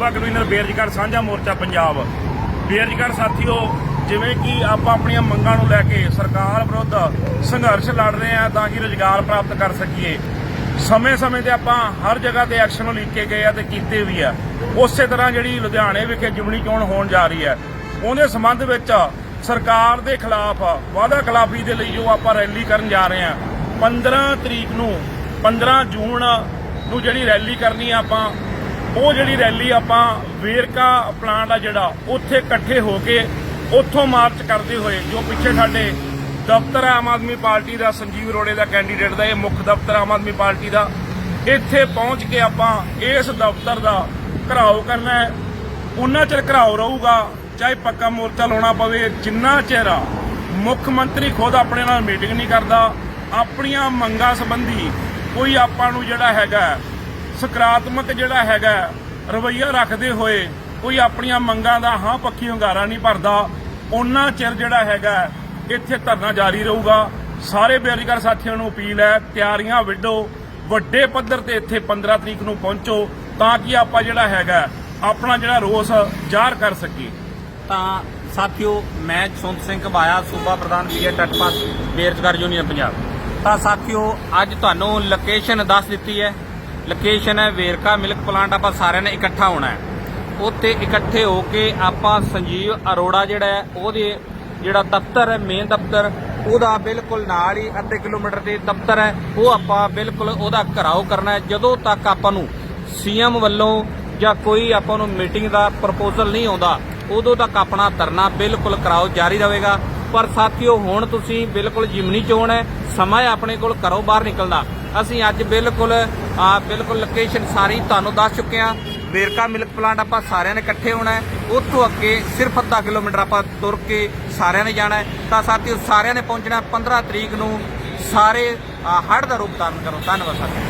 ਸੂਬਾ ਕਨਵੀਨਰ ਬੇਰੁਜ਼ਗਾਰ ਸਾਂਝਾ ਮੋਰਚਾ ਪੰਜਾਬ। ਬੇਰੁਜ਼ਗਾਰ ਸਾਥੀਓ, ਜਿਵੇਂ ਕਿ ਆਪਾਂ ਆਪਣੀਆਂ ਮੰਗਾਂ ਨੂੰ ਲੈ ਕੇ ਸਰਕਾਰ ਵਿਰੁੱਧ ਸੰਘਰਸ਼ ਲੜ ਰਹੇ ਆ ਤਾਂ ਕਿ ਰੁਜ਼ਗਾਰ ਪ੍ਰਾਪਤ ਕਰ ਸਕੀਏ। ਸਮੇਂ-ਸਮੇਂ ਤੇ ਆਪਾਂ ਹਰ ਜਗ੍ਹਾ ਤੇ ਐਕਸ਼ਨ ਲਿਖੇ ਗਏ ਆ ਤੇ ਕੀਤੇ ਵੀ ਆ। ਉਸੇ ਤਰ੍ਹਾਂ ਜਿਹੜੀ ਲੁਧਿਆਣੇ ਵਿਖੇ ਜਿਮਣੀ ਚੋਣ ਹੋਣ ਜਾ ਰਹੀ ਹੈ, ਉਹਦੇ ਸੰਬੰਧ ਵਿੱਚ ਸਰਕਾਰ ਦੇ ਖਿਲਾਫ ਵਾਅਦਾ ਖਿਲਾਫੀ ਦੇ ਲਈ ਜੋ ਆਪਾਂ ਰੈਲੀ ਕਰਨ ਜਾ ਰਹੇ ਆ 15 ਤਰੀਕ ਨੂੰ 15 ਜੂਨ ਨੂੰ ਜਿਹੜੀ ਰੈਲੀ ਕਰਨੀ ਆ ਆਪਾਂ ਉਹ ਜਿਹੜੀ ਰੈਲੀ ਆਪਾਂ ਵੇਰਕਾ ਪਲਾਂਟ ਆ ਜਿਹੜਾ, ਉੱਥੇ ਇਕੱਠੇ ਹੋ ਕੇ ਉੱਥੋਂ ਮਾਰਚ ਕਰਦੇ ਹੋਏ, ਜੋ ਪਿੱਛੇ ਸਾਡੇ ਦਫ਼ਤਰ ਹੈ ਆਮ ਆਦਮੀ ਪਾਰਟੀ ਦਾ, ਸੰਜੀਵ ਅਰੋੜੇ ਦਾ ਕੈਂਡੀਡੇਟ ਦਾ, ਇਹ ਮੁੱਖ ਦਫ਼ਤਰ ਆਮ ਆਦਮੀ ਪਾਰਟੀ ਦਾ, ਇੱਥੇ ਪਹੁੰਚ ਕੇ ਆਪਾਂ ਇਸ ਦਫ਼ਤਰ ਦਾ ਘਰਾਓ ਕਰਨਾ ਹੈ। ਉਹਨਾਂ ਚਿਰ ਘਰਾਓ ਰਹੂਗਾ, ਚਾਹੇ ਪੱਕਾ ਮੋਰਚਾ ਲਾਉਣਾ ਪਵੇ, ਜਿੰਨਾ ਚਿਰ ਮੁੱਖ ਮੰਤਰੀ ਖੁਦ ਆਪਣੇ ਨਾਲ ਮੀਟਿੰਗ ਨਹੀਂ ਕਰਦਾ, ਆਪਣੀਆਂ ਮੰਗਾਂ ਸੰਬੰਧੀ ਕੋਈ ਆਪਾਂ ਨੂੰ ਜਿਹੜਾ ਹੈਗਾ ਸਕਾਰਾਤਮਕ ਜਿਹੜਾ ਹੈਗਾ ਰਵੱਈਆ ਰੱਖਦੇ ਹੋਏ ਕੋਈ ਆਪਣੀਆਂ ਮੰਗਾਂ ਦਾ ਹਾਂ ਪੱਖੀ ਹੁੰਗਾਰਾ ਨਹੀਂ ਭਰਦਾ ਉਹਨਾਂ ਚਿਰ ਜਿਹੜਾ ਹੈਗਾ ਇੱਥੇ ਧਰਨਾ ਜਾਰੀ ਰਹੂਗਾ। ਸਾਰੇ ਬੇਰੁਜ਼ਗਾਰ ਸਾਥੀਆਂ ਨੂੰ ਅਪੀਲ ਹੈ, ਤਿਆਰੀਆਂ ਵਿੱਢੋ, ਵੱਡੇ ਪੱਧਰ ਤੇ ਇੱਥੇ 15 ਤਰੀਕ ਨੂੰ ਪਹੁੰਚੋ ਤਾਂ ਕਿ ਆਪਾਂ ਜਿਹੜਾ ਹੈਗਾ ਆਪਣਾ ਜਿਹੜਾ ਰੋਸ ਜ਼ਾਹਰ ਕਰ ਸਕੀਏ। ਤਾਂ ਸਾਥੀਓ, ਮੈਂ ਜਸਵੰਤ ਸਿੰਘ ਘਬਾਇਆ ਸੂਬਾ ਪ੍ਰਧਾਨ ਵੀਏ ਟੱਟਪਾਸ ਬੇਰੁਜ਼ਗਾਰ ਯੂਨੀਅਨ ਪੰਜਾਬ। ਤਾਂ ਸਾਥੀਓ, ਅੱਜ ਤੁਹਾਨੂੰ ਲੋਕੇਸ਼ਨ ਦੱਸ ਦਿੱਤੀ ਹੈ। ਲੋਕੇਸ਼ਨ ਹੈ ਵੇਰਕਾ ਮਿਲਕ ਪਲਾਂਟ ਆਪਾਂ ਸਾਰਿਆਂ ਨੇ ਇਕੱਠਾ ਹੋਣਾ ਹੈ। ਉੱਥੇ ਇਕੱਠੇ ਹੋ ਕੇ ਆਪਾਂ ਸੰਜੀਵ ਅਰੋੜਾ ਜਿਹੜਾ ਹੈ, ਉਹਦੇ ਜਿਹੜਾ ਦਫ਼ਤਰ ਹੈ ਮੇਨ ਦਫ਼ਤਰ, ਉਹਦਾ ਬਿਲਕੁਲ ਨਾਲ ਹੀ ਅੱਧੇ ਕਿਲੋਮੀਟਰ ਤੇ ਦਫ਼ਤਰ ਹੈ। ਉਹ ਆਪਾਂ ਬਿਲਕੁਲ ਉਹਦਾ ਘਰਾਓ ਕਰਨਾ ਹੈ। ਜਦੋਂ ਤੱਕ ਆਪਾਂ ਨੂੰ ਸੀਐਮ ਵੱਲੋਂ ਜਾਂ ਕੋਈ ਆਪਾਂ ਨੂੰ ਮੀਟਿੰਗ ਦਾ ਪ੍ਰਪੋਜ਼ਲ ਨਹੀਂ ਆਉਂਦਾ, ਉਦੋਂ ਤੱਕ ਆਪਣਾ ਧਰਨਾ ਬਿਲਕੁਲ ਕਰਾਓ ਜਾਰੀ ਰਹੇਗਾ। ਪਰ ਸਾਥੀਓ, ਹੁਣ ਤੁਸੀਂ ਬਿਲਕੁਲ ਜਿਮਨੀ ਚੋਣ ਹੈ। ਸਮਾਂ ਆਪਣੇ ਕੋਲ ਘਰੋਂ ਬਾਹਰ ਨਿਕਲਦਾ ਅਸੀਂ ਅੱਜ ਬਿਲਕੁਲ ਆ ਬਿਲਕੁਲ ਲੋਕੇਸ਼ਨ ਸਾਰੀ ਤੁਹਾਨੂੰ ਦੱਸ ਚੁੱਕੇ ਹਾਂ। ਵੇਰਕਾ ਮਿਲਕ ਪਲਾਂਟ ਆਪਾਂ ਸਾਰਿਆਂ ਨੇ ਇਕੱਠੇ ਹੋਣਾ ਹੈ। ਉੱਥੋਂ ਅੱਗੇ ਸਿਰਫ ਅੱਧਾ ਕਿਲੋਮੀਟਰ ਆਪਾਂ ਤੁਰ ਕੇ ਸਾਰਿਆਂ ਨੇ ਜਾਣਾ ਤਾਂ ਸਾਥੀਓ ਸਾਰਿਆਂ ਨੇ ਪਹੁੰਚਣਾ ਹੈ 15 ਤਰੀਕ ਨੂੰ। ਸਾਰੇ ਹੜ੍ਹ ਦਾ ਰੂਪ ਧਾਰਨ ਕਰੋ। ਧੰਨਵਾਦ ਸਾਥੀਓ।